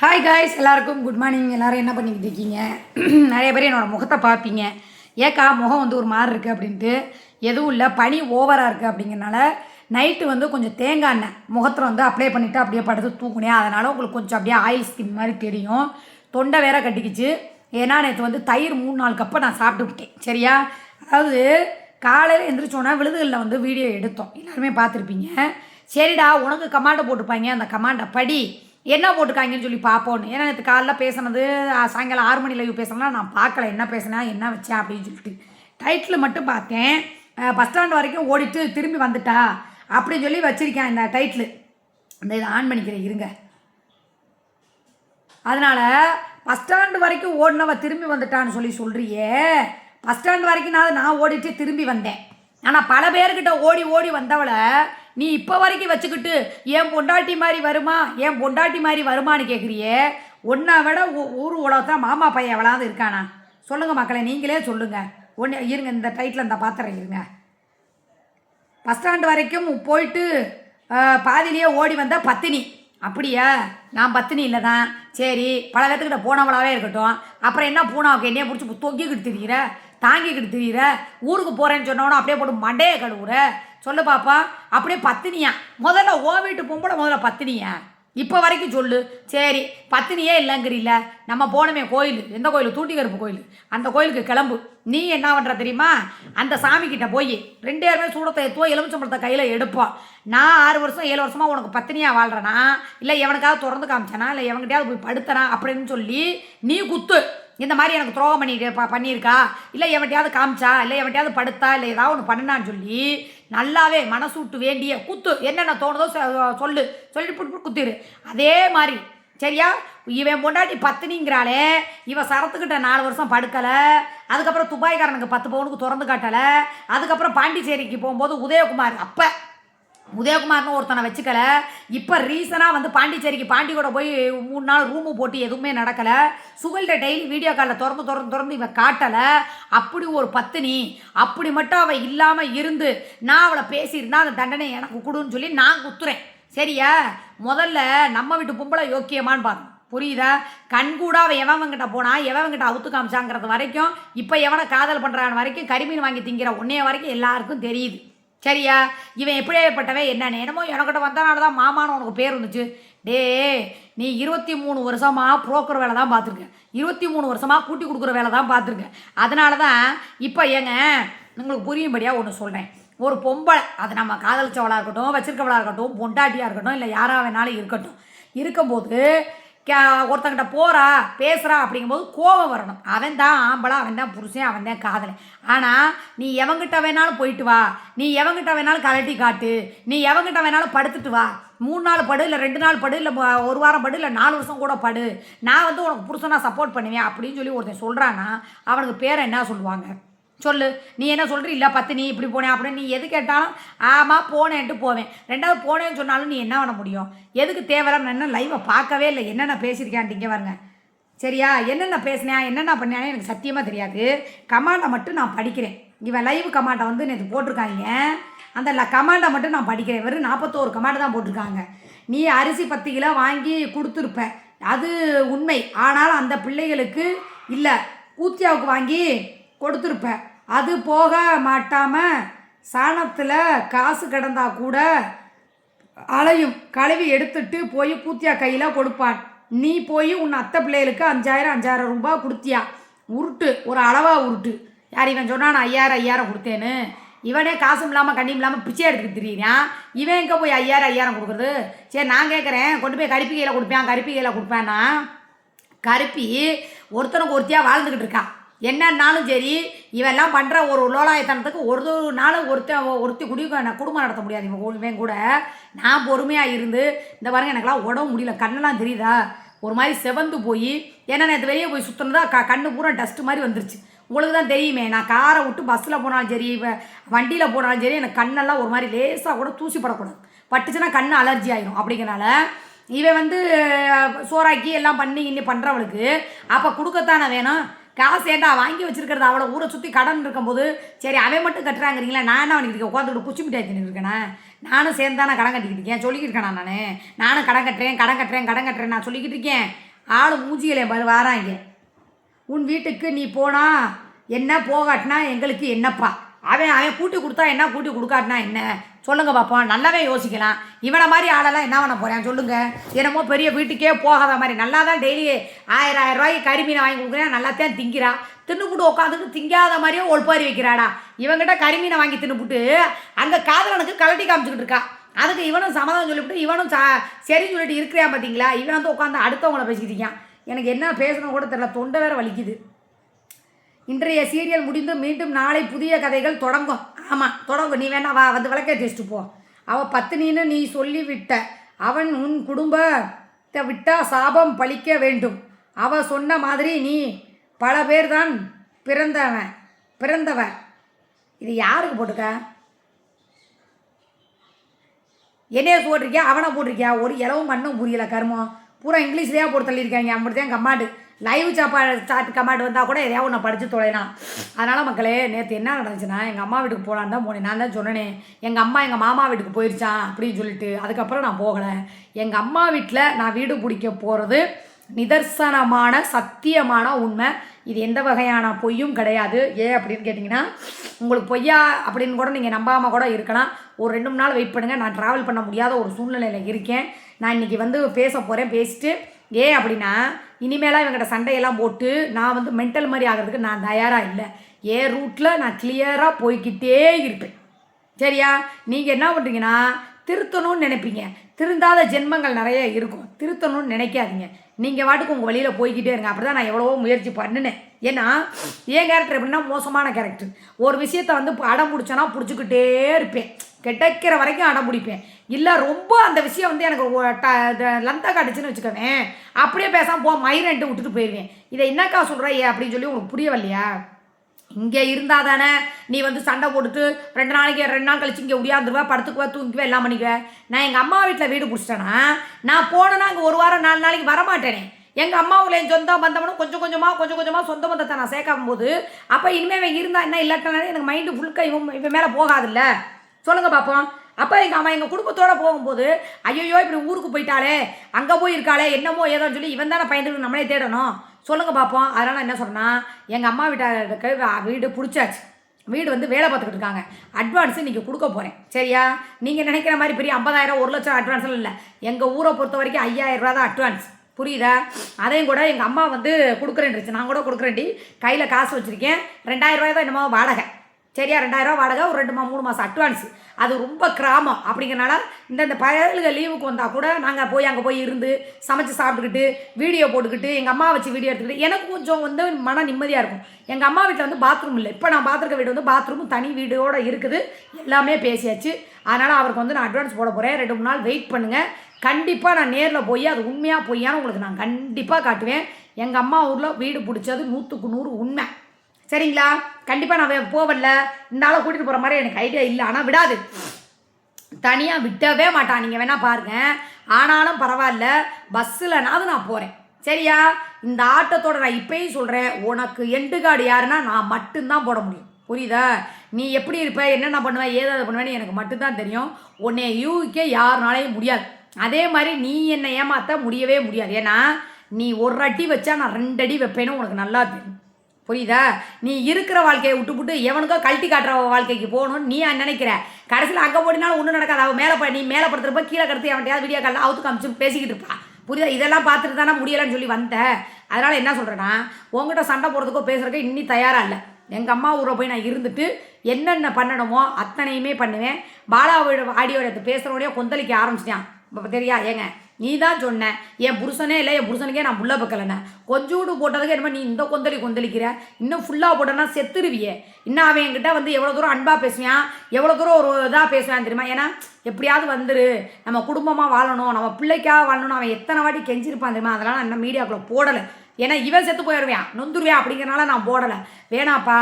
Hi guys எல்லாருக்கும் good morning எல்லோரும் என்ன பண்ணிக்கிட்டு இருக்கீங்க? நிறைய பேர் என்னோடய முகத்தை பார்ப்பீங்க. ஏக்கா முகம் வந்து ஒரு மாதிரி இருக்குது அப்படின்ட்டு. எதுவும் இல்லை பனி ஓவராக இருக்குது அப்படிங்கிறனால நைட்டு வந்து கொஞ்சம் தேங்காய் எண்ணெய் முகத்தில் வந்து அப்ளை பண்ணிவிட்டு அப்படியே படுத்து தூக்குனேன் அதனால் உங்களுக்கு கொஞ்சம் அப்படியே ஆயில் ஸ்கின் மாதிரி தெரியும். தொண்டை வேற கட்டிக்கிச்சு. ஏன்னா நேற்று வந்து தயிர் மூணு நாள் கப்பை நான் சாப்பிட்டு விட்டேன். சரியா? அதாவது காலையில் எழுந்திரிச்சோன்னா விழுதுகளில் வந்து வீடியோ எடுத்தோம். எல்லாருமே பார்த்துருப்பீங்க. சரிடா உனக்கு கமாண்டை போட்டுப்பாங்க அந்த கமாண்டை படி. என்ன போட்டிருக்காங்கன்னு சொல்லி பார்ப்போன்னு ஏன்னா நேற்று காலைல பேசுனது சாயங்காலம் ஆறு மணி லைவ் பேசினா நான் பார்க்கல. என்ன பேசினேன் என்ன வச்சேன் அப்படின்னு சொல்லிட்டு. டைட்டில் மட்டும் பார்த்தேன். பஸ் ஸ்டாண்ட் வரைக்கும் ஓடிட்டு திரும்பி வந்துட்டா அப்படின்னு சொல்லி வச்சுருக்கேன் இந்த டைட்டில் இந்த இதை ஆன் பண்ணிக்கிறேன் இருங்க. அதனால் பஸ் ஸ்டாண்டு வரைக்கும் ஓடினவ திரும்பி வந்துட்டான்னு சொல்லி சொல்கிறியே பஸ் ஸ்டாண்ட் வரைக்கும் நான் நான் ஓடிட்டு திரும்பி வந்தேன். ஆனால் பல பேர்கிட்ட ஓடி ஓடி வந்தவளை நீ இப்போ வரைக்கும் வச்சுக்கிட்டு என் பொண்டாட்டி மாதிரி வருமா? என் பொண்டாட்டி மாதிரி வருமான்னு கேட்குறியே ஒன்றை விட ஊ- ஊர் உலகத்தில் மாமா பையன் எவ்வளவு இருக்கானா? சொல்லுங்கள் மக்களை நீங்களே சொல்லுங்கள் ஒன்று இருங்க இந்த டைட்டில் இந்த பாத்திரம் இருங்க. பஸ் ஸ்டாண்டு வரைக்கும் போயிட்டு பாதிலேயே பாதியிலேயே ஓடி வந்தால் பத்தினி. அப்படியா? நான் பத்தினி இல்லை தான் சரி பல பேர்த்துக்கிட்ட பூனாவளாவே இருக்கட்டும். அப்புறம் என்ன பூனாவுக்கு என்னைய பிடிச்சி தொங்கிக்கிட்டு திரியிற? தாங்கிக்கிட்டு திரியிற? ஊருக்கு போகிறேன்னு சொன்னோன்னா அப்படியே போட்டு மண்டையை கழுவுற? சொல்லு பாப்பா அப்படியே பத்தினியா. முதல்ல ஓ வீட்டு பொம்பளை முதல்ல பத்தினியா? இப்போ வரைக்கும் சொல்லு. சரி பத்தினியே இல்லைங்கிறீல்ல. நம்ம போனோமே கோயில். எந்த கோயில்? தூண்டி கருப்பு கோயில். அந்த கோயிலுக்கு கிளம்பு. நீ என்ன பண்ணுற தெரியுமா? அந்த சாமி கிட்ட போய் ரெண்டு பேருமே சூடத்தை எத்துவோ எலுமிச்சம்பழத்தை கையில் எடுப்போம் நான் ஆறு வருஷம் ஏழு வருஷமாக உனக்கு பத்தினியாக வாழ்கிறேனா இல்லை எவனுக்காவது திறந்து காமிச்சானா? இல்லை எவன்கிட்டயாவது போய் படுத்தனா? அப்படின்னு சொல்லி நீ குத்து. இந்த மாதிரி எனக்கு துரோகம் பண்ணிட்டு ப பண்ணியிருக்கா? இல்லை எவட்டையாவது காமிச்சா? இல்லை எவட்டையாவது படுத்தா? இல்லை ஏதாவது ஒன்று பண்ணினான்னு சொல்லி நல்லாவே மனசு விட்டு வேண்டிய குத்து என்னென்ன தோணுதோ சொல்லு. சொல்லிட்டு புட்டு புட்டு குத்திரு. அதே மாதிரி சரியா? இவன் பொண்டாட்டி பத்தினிங்கிறாளே இவன் சரத்துக்கிட்ட நாலு வருஷம் படுக்கலை அதுக்கப்புறம் துபாய்க்காரனுக்கு பத்து பவுனுக்கு திறந்து காட்டலை அதுக்கப்புறம் பாண்டிச்சேரிக்கு போகும்போது உதயகுமார் அப்போ உதயகுமார்னு ஒருத்தனை வச்சுக்கல. இப்போ ரீசனாக வந்து பாண்டிச்சேரிக்கு பாண்டி கூட போய் மூணு நாள் ரூமு போட்டு எதுவுமே நடக்கலை. சுகல்கிட்ட டெய்லி வீடியோ காலில் திறந்து திறந்து திறந்து இவன் காட்டலை. அப்படி ஒரு பத்தினி. அப்படி மட்டும் அவள் இல்லாமல் இருந்து நான் அவளை பேசியிருந்தா அந்த தண்டனை எனக்கு கொடுன்னு சொல்லி நான் குத்துறேன். சரியா? முதல்ல நம்ம வீட்டு பொம்பளை யோக்கியமான்னு பார்க்கணும் புரியுதா? கண் கூட அவன் எவன்கிட்ட போனா எவன்கிட்ட அவுத்து காமிச்சாங்கிறது வரைக்கும் இப்போ எவனை காதல் பண்ணுறான் வரைக்கும் கரிமீன் வாங்கி திங்கிற உன்னைய வரைக்கும் எல்லாருக்கும் தெரியுது. சரியா? இவன் எப்படியாப்பட்டவன் என்ன என்னமோ எனக்கிட்ட வந்தனால தான் மாமான்னு உனக்கு பேர் வந்துச்சு. டே நீ இருபத்தி மூணு வருஷமாக புரோக்கர் வேலை தான் பார்த்துருக்க. இருபத்தி மூணு வருஷமாக கூட்டி கொடுக்குற வேலை தான் பார்த்துருக்க. அதனால தான் இப்போ ஏங்க உங்களுக்கு புரியும்படியாக ஒன்று சொல்கிறேன் ஒரு பொம்பளை அது நம்ம காதலிச்சவளாக இருக்கட்டும் வச்சிருக்கவளாக இருக்கட்டும் பொண்டாட்டியாக இருக்கட்டும் இல்லை யாராக வேணாலும் இருக்கட்டும். இருக்கும்போது ஒருத்தங்கிட்ட போகிறா பேசுகிறா அப்படிங்கும்போது கோபம் வரணும். அவன் தான் ஆம்பளை அவன் தான் புருஷன் அவன் தான் காதலை ஆனால் நீ எவங்கிட்ட வேணாலும் போயிட்டு வா. நீ எவங்கிட்ட வேணாலும் கலட்டி காட்டு. நீ எவங்கிட்ட வேணாலும் படுத்துட்டு வா. மூணு நாள் படு இல்லை ரெண்டு நாள் படு இல்லை ஒரு வாரம் படு இல்லை நாலு வருஷம் கூட படு. நான் வந்து உனக்கு புருஷனாக சப்போர்ட் பண்ணுவேன் அப்படின்னு சொல்லி ஒருத்தன் சொல்கிறான்னா அவனுக்கு பேரை என்ன சொல்லுவாங்க? சொல்லு. நீ என்ன சொல்கிறீ இல்லை பத்து நீ இப்படி போனேன் அப்படின்னு நீ எது கேட்டாலும் ஆமாம் போனேன்ட்டு போவேன். ரெண்டாவது போனேன்னு சொன்னாலும் நீ என்ன பண்ண முடியும்? எதுக்கு தேவையில்லாம என்ன லைவை பார்க்கவே இல்லை. என்னென்ன பேசியிருக்கேன்ட்டு இங்கே பாருங்க. சரியா? என்னென்ன பேசினேன் என்னென்ன பண்ணேன்னு எனக்கு சத்தியமாக தெரியாது. கமாண்டை மட்டும் நான் படிக்கிறேன். இவன் லைவ் கமாண்டை வந்து நேற்று போட்டிருக்காங்க. அந்த ல கமாண்டை மட்டும் நான் படிக்கிறேன். வெறும் நாற்பத்தோரு கமாண்டை தான் போட்டிருக்காங்க. நீ அரிசி பத்து கிலோ வாங்கி கொடுத்துருப்ப. அது உண்மை. ஆனால் அந்த பிள்ளைகளுக்கு இல்லை. கூத்தியாவுக்கு வாங்கி கொடுத்துருப்பேன் அது போக மாட்டாமல் சாணத்தில் காசு கிடந்தா கூட அலையும் கழுவி எடுத்துட்டு போய் கூத்தியா கையில் கொடுப்பான். நீ போய் உன் அத்தை பிள்ளைகளுக்கு அஞ்சாயிரம் அஞ்சாயிரம் ரூபாய் கொடுத்தியா? உருட்டு ஒரு அளவாக உருட்டு. யார் இவன் சொன்னான் நான் ஐயாயிரம் ஐயாயிரம் கொடுத்தேன்னு? இவனே காசும் இல்லாமல் கண்ணியும் இல்லாமல் பிச்சை எடுத்துக்கிட்டு திரியிறான் இவன் எங்கே போய் ஐயாயிரம் ஐயாயிரம் கொடுக்குறது? சரி நான் கேட்குறேன் கொண்டு போய் கருப்பி கையில் கொடுப்பேன். கருப்பி கையில் கொடுப்பேன்னா கருப்பி ஒருத்தனுக்கு ஒருத்தியாக வாழ்ந்துக்கிட்டு இருக்கான் என்னன்னாலும் சரி இவெல்லாம் பண்ணுற ஒரு லோலாயத்தனத்துக்கு ஒரு நாளும் ஒருத்தன் ஒருத்தி குடி குடும்பம் நடத்த முடியாது இவன் கூட- நான் பொறுமையாக இருந்து இந்த பாருங்க எனக்கெல்லாம் உடம்பு முடியல கண்ணெல்லாம் தெரியுதா? ஒரு மாதிரி செவந்து போய் ஏன்னா நேற்று வெளியே போய் சுற்றினதா க கண்ணு பூரா டஸ்ட்டு மாதிரி வந்துருச்சு. உங்களுக்கு தான் தெரியுமே நான் காரை விட்டு பஸ்ஸில் போனாலும் சரி வண்டியில் போனாலும் சரி எனக்கு கண்ணெல்லாம் ஒரு மாதிரி லேசாக கூட தூசி படக்கூடாது பட்டுச்சுன்னா கண் அலர்ஜி ஆயிடும் அப்படிங்கிறனால இவன் வந்து சோறாக்கி எல்லாம் பண்ணி இன்னி பண்ணுறவளுக்கு அப்போ கொடுக்கத்தானே வேணும்? காசு ஏண்டா வாங்கி வச்சிருக்கிறது? அவ்வளோ ஊரை சுற்றி கடன் இருக்கும்போது சரி அவன் மட்டும் கட்டுறாங்கிறீங்களா? நான் என்ன அவனுக்கு உட்காந்துட்டு குச்சி மிட்டாய் தின்னு இருக்கேனே? நானும் சேர்ந்து தான் கடன் கட்டிக்கிட்டு இருக்கேன். சொல்லிக்கிட்டு இருக்கேன் நான்? நானும் கடன் கட்டுறேன் கடன் கட்டுறேன் கடன் கட்டுறேன் நான் சொல்லிக்கிட்டு இருக்கேன். ஆள் மூஞ்சிகளே பாரு வாராங்க. உன் வீட்டுக்கு நீ போனால் என்ன போகாட்டினா எங்களுக்கு என்னப்பா? அவன் அவன் கூட்டி கொடுத்தா என்ன கூட்டி கொடுக்காட்டினா என்ன? சொல்லுங்கள் பாப்போம் நல்லாவே யோசிக்கலாம். இவனை மாதிரி ஆளெல்லாம் என்ன பண்ண போகிறேன் சொல்லுங்கள் என்னமோ பெரிய வீட்டுக்கே போகாத மாதிரி. நல்லா தான் டெய்லி ஆயிரம் ஆயிரம் ரூபாய்க்கு கறிமீனை வாங்கி கொடுக்குறேன். நல்லா தான் திங்கிறா தின்னுபுட்டு உட்காந்துட்டு திங்காத மாதிரியே ஒழுப்பாரி வைக்கிறாடா. இவங்கிட்ட கறிமீனை வாங்கி தின்னுபுட்டு அங்கே காதலனுக்கு கலட்டி காமிச்சிக்கிட்டு இருக்கா. அதுக்கு இவனும் சமாதானம் சொல்லிவிட்டு இவனும் சா சரின்னு சொல்லிட்டு இருக்கிறான் பார்த்தீங்களா இவன் வந்து உட்காந்து அடுத்தவங்கள பேசிக்கிட்டு எனக்கு என்ன பேசணும் கூட தெரியல. தொண்டை வேற வலிக்குது. இன்றைய சீரியல் முடிந்து மீண்டும் நாளை புதிய கதைகள் தொடங்கும். ஆமாம் தொடங்கும். நீ வேணா வா வந்து விளக்கே தேய்ச்சிட்டு போ. அவள் பத்தினின்னு நீ சொல்லி விட்ட அவன் உன் குடும்பத்தை விட்டா சாபம் பழிக்க வேண்டும். அவ சொன்ன மாதிரி நீ பல பேர் தான் பிறந்தவன் பிறந்தவன் இது யாருக்கு போட்டுக்க என்னைய போட்டிருக்கியா? அவனை போட்டிருக்கியா? ஒரு இலவும் மண்ணும் புரியல கருமம். பூரா இங்கிலீஷ்லேயே போட்டு தள்ளியிருக்காங்க. அப்படித்தான் கம்மாட்டு. லைவ் சாப்பாடு சாட் கமெண்ட் வந்தால் கூட எதையாவது ஒன்று படித்து தொலைலாம். அதனால் மக்களே நேற்று என்ன நடந்துச்சுன்னா எங்கள் அம்மா வீட்டுக்கு போகலான்னு தான் போனேன். நான் தான் சொன்னேனே எங்கள் அம்மா எங்கள் மாமா வீட்டுக்கு போயிருச்சான் அப்படின்னு சொல்லிட்டு. அதுக்கப்புறம் நான் போகலை. எங்கள் அம்மா வீட்டில் நான் வீடு பிடிக்க போகிறது நிதர்சனமான சத்தியமான உண்மை. இது எந்த வகையான பொய்யும் கிடையாது. ஏன் அப்படின்னு கேட்டிங்கன்னா உங்களுக்கு பொய்யா அப்படின்னு கூட நீங்கள் நம்பாமல் கூட இருக்கலாம். ஒரு ரெண்டு மூணு நாள் வெயிட் பண்ணுங்கள் நான் ட்ராவல் பண்ண முடியாத ஒரு சூழ்நிலையில் இருக்கேன். நான் இன்றைக்கி வந்து பேச போகிறேன் பேசிட்டு ஏன் அப்படின்னா இனிமேலாம் இவங்ககிட்ட சண்டையெல்லாம் போட்டு நான் வந்து மென்டல் மாதிரி ஆகிறதுக்கு நான் தயாராக இல்லை. ஏன் ரூட்டில் நான் கிளியராக போய்கிட்டே இருப்பேன். சரியா? நீங்கள் என்ன பண்ணுறீங்கன்னா திருத்தணும்னு நினைப்பீங்க. திருந்தாத ஜென்மங்கள் நிறைய இருக்கும். திருத்தணும்னு நினைக்காதீங்க. நீங்கள் வாட்டுக்கு உங்கள் வழியில் போய்கிட்டே இருங்க. அப்படி தான் நான் எவ்வளவோ முயற்சி பண்ணினேன். ஏன்னா என் கேரக்டர் எப்படின்னா மோசமான கேரக்டர் ஒரு விஷயத்தை வந்து அடம் பிடிச்சோன்னா பிடிச்சிக்கிட்டே இருப்பேன். கிடைக்கிற வரைக்கும் அடம் பிடிப்பேன். இல்லை ரொம்ப அந்த விஷயம் வந்து எனக்கு லந்தா காட்டுச்சுன்னு வச்சுக்கவேன் அப்படியே பேசாமல் போ மயிரன்ட்டு விட்டுட்டு போயிடுவேன் இதை என்னக்கா சொல்கிற ஏ அப்படின்னு சொல்லி உனக்கு புரியவில்லையா? இங்கே இருந்தால் தானே நீ வந்து சண்டை கொடுத்து ரெண்டு நாளைக்கு ரெண்டு நாள் கழிச்சு இங்கே உடையாந்துருவா படுத்துக்குவா தூங்கிக்குவா எல்லாம் பண்ணிக்குவேன் நான் எங்கள் அம்மா வீட்டில் வீடு பிடிச்சிட்டேன்னா நான் போனேன்னா அங்கே ஒரு வாரம் நாலு நாளைக்கு வரமாட்டேனே. எங்கள் அம்மாவில் என் சொந்தம் பந்தவனும் கொஞ்சம் கொஞ்சமாக கொஞ்சம் கொஞ்சமாக சொந்த பந்தத்தை நான் சேர்க்கும் போது அப்போ இனிமேல் இவன் இருந்தால் என்ன இல்லாட்டினாலே எனக்கு மைண்டு ஃபுல்காக இவன் இவன் மேலே போகாதுல்ல. சொல்லுங்கள் பார்ப்போம் அப்போ எங்கள் அவன் எங்கள் குடும்பத்தோடு போகும்போது ஐயோ இப்படி ஊருக்கு போயிட்டாளே அங்கே போய் இருக்காளே என்னமோ ஏதோன்னு சொல்லி இவன் தானே பயந்துட்டு நம்மளே தேடணும். சொல்லுங்கள் பார்ப்போம் அதனால் என்ன சொன்னால் எங்கள் அம்மா வீட்டாருக்கு வீடு பிடிச்சாச்சு. வீடு வந்து வேலை பார்த்துக்கிட்டு இருக்காங்க. அட்வான்ஸ் நீங்கள் கொடுக்க போகிறேன் சரியா? நீங்கள் நினைக்கிற மாதிரி பெரிய ஐம்பதாயிரம் ஒரு லட்சம் அட்வான்ஸ்லாம் இல்லை. எங்கள் ஊரை பொறுத்த வரைக்கும் ஐயாயிரம் ரூபா தான் அட்வான்ஸ் புரியுதா? அதையும் கூட எங்கள் அம்மா வந்து கொடுக்குறேன்ருச்சு நான் கூட கொடுக்குறேன்டி. கையில் காசு வச்சுருக்கேன். ரெண்டாயிரம் ரூபாய் தான் என்னமோ வாடகை. சரியா ரெண்டாயிரம் வாடகை ஒரு ரெண்டு மா மூணு மாதம் அட்வான்ஸ் அது ரொம்ப கிராமம். அப்படிங்கிறனால இந்தந்த பயலுக லீவுக்கு வந்தால் கூட நாங்கள் போய் அங்கே போய் இருந்து சமைச்சு சாப்பிட்டுக்கிட்டு வீடியோ போட்டுக்கிட்டு எங்கள் அம்மா வச்சு வீடியோ எடுத்துக்கிட்டு எனக்கு கொஞ்சம் வந்து மன நிம்மதியாக இருக்கும். எங்கள் அம்மா வீட்டில் வந்து பாத்ரூம் இல்லை. இப்போ நான் பார்த்துருக்க வீடு வந்து பாத்ரூமும் தனி வீடோடு இருக்குது. எல்லாமே பேசியாச்சு. அதனால் அவருக்கு வந்து நான் அட்வான்ஸ் போட போகிறேன் ரெண்டு மூணு நாள் வெயிட் பண்ணுங்கள் கண்டிப்பாக நான் நேரில் போய் அது உண்மையாக பொய்யான்னு உங்களுக்கு நான் கண்டிப்பாக காட்டுவேன். எங்கள் அம்மா ஊரில் வீடு பிடிச்சது நூற்றுக்கு நூறு உண்மை. சரிங்களா? கண்டிப்பாக நான் வே- போவல்ல. இந்த ஆளை கூட்டிகிட்டு போகிற மாதிரி எனக்கு ஐடியா இல்லை. ஆனால் விடாது. தனியாக விட்டவே மாட்டான். நீங்கள் வேணால் பாருங்க. ஆனாலும் பரவாயில்ல. பஸ்ஸில்னாவது நான் போகிறேன் சரியா? இந்த ஆட்டத்தோட நான் இப்பயும் சொல்கிறேன் உனக்கு எண்டு கார்டு யாருன்னா நான் மட்டும்தான் போட முடியும். புரியுதா? நீ எப்படி இருப்ப? என்னென்ன பண்ணுவேன் ஏதாவது பண்ணுவேன்னு எனக்கு மட்டும்தான் தெரியும். உன்னை யூகிக்க யாருனாலையும் முடியாது. அதே மாதிரி நீ என்னை ஏமாற்ற முடியவே முடியாது. ஏன்னா நீ ஒரு அடி வச்சா நான் ரெண்டு அடி வைப்பேன்னு உனக்கு நல்லா தெரியும். புரியுதா? நீ இருக்கிற வாழ்க்கையை விட்டுப்புட்டு எவனுக்கோ கழட்டி காட்டுற வாழ்க்கைக்கு போகணும்னு நீ நினைக்கிற? கடைசியில் அங்கே போடினாலும் ஒன்றும் நடக்காது. அவன் மேலே போய் நீ மேலே படுத்துறப்ப கீழே கடத்து அவன்கிட்ட வீடியோ காலில் அவுத்து காமிச்சு பேசிக்கிட்டு இருப்பான் புரியுதா? இதெல்லாம் பார்த்துட்டு தானே முடியலைன்னு சொல்லி வந்தேன் அதனால் என்ன சொல்கிறேன்னா உங்ககிட்ட சண்டை போடுறதுக்கோ பேசுகிறக்கோ இன்னி தயாராக இல்லை. எங்கள் அம்மா ஊரை போய் நான் இருந்துட்டு என்னென்ன பண்ணணுமோ அத்தனையுமே பண்ணுவேன். பாலாவோட ஆடியோட எடுத்து பேசுகிறோடய கொந்தளிக்க ஆரம்பிச்சிட்டான். இப்போ தெரியா? ஏங்க? நீ தான் சொன்ன. என் புருஷனே இல்லை என் புருஷனுக்கே நான் புள்ள பக்கலண்ணே. கொஞ்சோண்டு போட்டதுக்கு என்னமோ நீ இந்த கொந்தளி கொந்தளிக்கிற. இன்னும் ஃபுல்லாக போட்டேன்னா செத்துருவியே. இன்னும் அவன் என்கிட்ட வந்து எவ்வளோ தூரம் அன்பாக பேசுவான்? எவ்வளோ தூரம் ஒரு இதாக பேசுவான் தெரியுமா? ஏன்னா எப்படியாவது வந்துரு. நம்ம குடும்பமாக வாழணும். நம்ம பிள்ளைக்காக வாழணும் அவன் எத்தனை வாட்டி கெஞ்சிருப்பான் தெரியுமா? அதெல்லாம் நான் இன்னும் மீடியாக்குள்ளே போடலை. ஏன்னா இவன் செத்து போயிடுவேன் நொந்துருவேன் அப்படிங்கிறனால நான் போடலை. வேணாப்பா.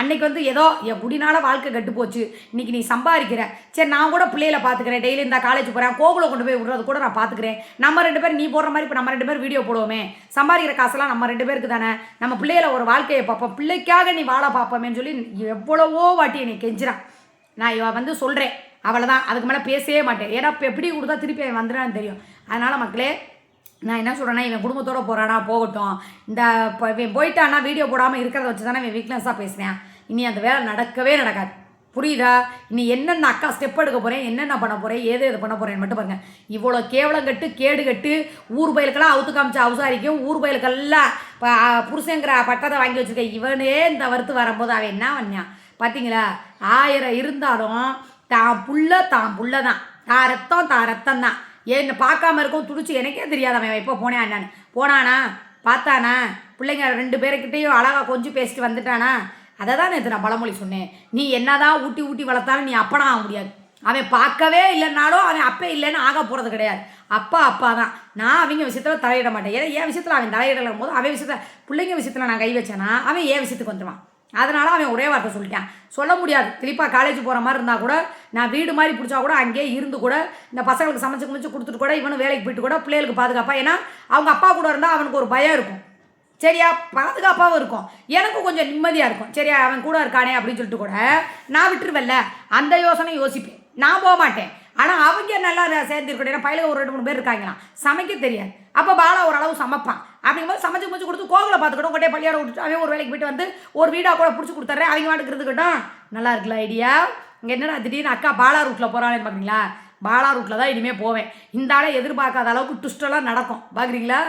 அன்னைக்கு வந்து ஏதோ என் முடினால வாழ்க்கை கெட்டு போச்சு. இன்னைக்கு நீ சம்பாதிக்கிற. சரி நான் கூட பிள்ளையில பார்த்துக்கிறேன். டெய்லி இந்த காலேஜ் போகிறேன் கோகுலை கொண்டு போய் விடுறது கூட நான் பார்த்துக்கிறேன். நம்ம ரெண்டு பேர் நீ போடுற மாதிரி இப்போ நம்ம ரெண்டு பேரும் வீடியோ போடுவோமே. சம்பாதிக்கிற காசெல்லாம் நம்ம ரெண்டு பேருக்கு தானே. நம்ம பிள்ளையில ஒரு வாழ்க்கையை பார்ப்போம். பிள்ளைக்காக நீ வாழ பார்ப்போமேன்னு சொல்லி எவ்வளவோ வாட்டி என்னை கெஞ்சிறான். நான் இவ வந்து சொல்கிறேன் அவ்வளோதான் அதுக்கு மேலே பேசவே மாட்டேன். ஏன்னா இப்போ எப்படி கொடுத்தா திருப்பி அவன் வந்துடான்னு தெரியும். அதனால் மக்களே நான் என்ன சொல்கிறேன்னா இவன் குடும்பத்தோடு போகிறானா போகட்டும். இந்த இப்போ இவன் போயிட்டான்னா வீடியோ போடாமல் இருக்கிறத வச்சு தானே இவன் வீக்னஸாக பேசுகிறேன் இனி அந்த வேலை நடக்கவே நடக்காது. புரியுதா? இனி என்னென்ன அக்கா ஸ்டெப் எடுக்க போகிறேன் என்னென்ன பண்ண போகிறேன் ஏது எது பண்ண போகிறேன்னு மட்டும் பாருங்க. இவ்வளோ கேவலம் கட்டு கேடு கட்டு ஊர் பயலுக்கெல்லாம் அவுத்து காமிச்ச அவசாரிக்கும் ஊர் பயலுக்கெல்லாம் புருஷங்கிற பட்டத்தை வாங்கி வச்சுருக்க இவனே இந்த வறுத்து வரும்போது அவன் என்ன பண்ணான்? பார்த்தீங்களா ஆயிரம் இருந்தாலும் தான் புள்ள தான் புள்ள தான் தான் ரத்தம் தான் ரத்தம் தான் என்ன பார்க்காம இருக்கும் துடிச்சு எனக்கே தெரியாது அவன் எப்போ போனேன் என்னன்னு. போனானா? பார்த்தானா? பிள்ளைங்க ரெண்டு பேருக்கிட்டேயும் அழகாக கொஞ்சம் பேசிட்டு வந்துட்டானா? அதை தான் நேற்று நான் பழமொழி சொன்னேன். நீ என்னதான் ஊட்டி ஊட்டி வளர்த்தாலும் நீ அப்பனா ஆக முடியாது. அவன் பார்க்கவே இல்லைன்னாலும் அவன் அப்பே இல்லைன்னு ஆக போகிறது கிடையாது. அப்பா அப்பா தான் நான் அவங்க விஷயத்தில் தலையிட மாட்டேன். ஏன்னா என் விஷயத்தில் அவன் தலையிடலும் போது அவன் விஷயத்தில் பிள்ளைங்க விஷயத்தில் நான் கை வச்சேன்னா அவன் என் விஷயத்துக்கு வந்துடுவான் அதனால் அவன் ஒரே வார்த்தை சொல்லிட்டான். சொல்ல முடியாது. திருப்பா காலேஜ் போகிற மாதிரி இருந்தால் கூட நான் வீடு மாதிரி பிடிச்சா கூட அங்கேயே இருந்து கூட இந்த பசங்களுக்கு சமைச்சு குமிச்சு கொடுத்துட்டு கூட இவனும் வேலைக்கு போயிட்டு கூட பிள்ளைகளுக்கு பாதுகாப்பாக ஏன்னா அவங்க அப்பா கூட இருந்தால் அவனுக்கு ஒரு பயம் இருக்கும். சரியா? பாதுகாப்பாகவும் இருக்கும். எனக்கும் கொஞ்சம் நிம்மதியாக இருக்கும். சரியா? அவன் கூட இருக்கானே அப்படின்னு சொல்லிட்டு கூட நான் விட்டுருவேன்ல. அந்த யோசனை யோசிப்பேன். நான் போக மாட்டேன். ஆனால் அவங்க நல்லா சேர்ந்துருக்கணும் ஏன்னா பயில ஒரு ரெண்டு மூணு பேர் இருக்காங்களாம். சமைக்க தெரியாது. அப்போ பாலா ஓரளவு சமைப்பான். அப்படிங்கும்போது சமைச்சு முடிச்சு கொடுத்து கோவிலை பார்த்துக்கிட்டோம் கொண்டே பள்ளியோட விட்டுட்டு அவன் ஒரு வேலைக்கு போயிட்டு வந்து ஒரு வீடாக கூட பிடிச்சி கொடுத்துட்றேன். அவங்க வாட்டுக்கு இருந்துக்கிட்டோம். நல்லா இருக்குல்ல ஐடியா? இங்கே என்னடா திடீர்னு அக்கா பாலா ரூட்டில் போகிறான்னு பார்த்தீங்களா பாலா ரூட்டில் தான் இனிமேல் போவேன். இந்த ஆளை எதிர்பார்க்காத அளவுக்கு ட்விஸ்டெல்லாம் நடக்கும். பார்க்குறீங்களா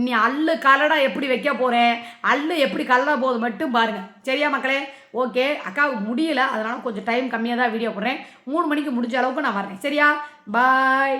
இனி அல்லு கலடா எப்படி வைக்க போகிறேன் அல்லு எப்படி கலடா போகுது மட்டும் பாருங்கள் சரியா மக்களே? ஓகே. அக்காவுக்கு முடியல. அதனால் கொஞ்சம் டைம் கம்மியாக தான் வீடியோ போடுறேன். மூணு மணிக்கு முடிஞ்ச அளவுக்கு நான் வரேன் சரியா? பாய்